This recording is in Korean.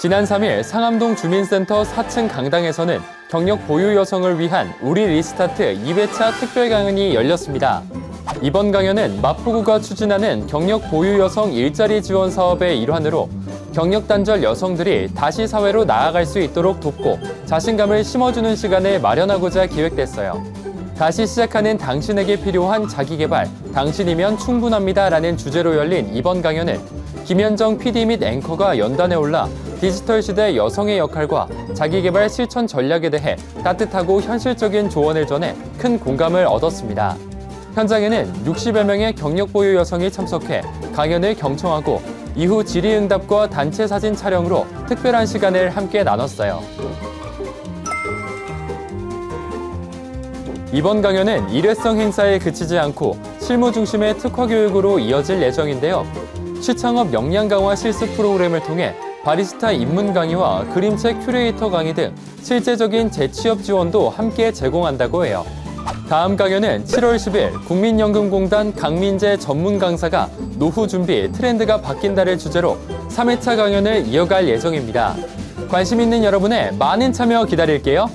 지난 3일 상암동 주민센터 4층 강당에서는 경력 보유 여성을 위한 우리 리스타트 2회차 특별 강연이 열렸습니다. 이번 강연은 마포구가 추진하는 경력 보유 여성 일자리 지원 사업의 일환으로 경력 단절 여성들이 다시 사회로 나아갈 수 있도록 돕고 자신감을 심어주는 시간을 마련하고자 기획됐어요. 다시 시작하는 당신에게 필요한 자기개발, 당신이면 충분합니다 라는 주제로 열린 이번 강연은 김현정 PD 및 앵커가 연단에 올라 디지털 시대 여성의 역할과 자기개발 실천 전략에 대해 따뜻하고 현실적인 조언을 전해 큰 공감을 얻었습니다. 현장에는 60여 명의 경력 보유 여성이 참석해 강연을 경청하고 이후 질의응답과 단체 사진 촬영으로 특별한 시간을 함께 나눴어요. 이번 강연은 일회성 행사에 그치지 않고 실무 중심의 특화 교육으로 이어질 예정인데요. 시창업 역량 강화 실습 프로그램을 통해 바리스타 입문 강의와 그림책 큐레이터 강의 등 실제적인 재취업 지원도 함께 제공한다고 해요. 다음 강연은 7월 10일 국민연금공단 강민재 전문 강사가 노후 준비 트렌드가 바뀐다를 주제로 3회차 강연을 이어갈 예정입니다. 관심 있는 여러분의 많은 참여 기다릴게요.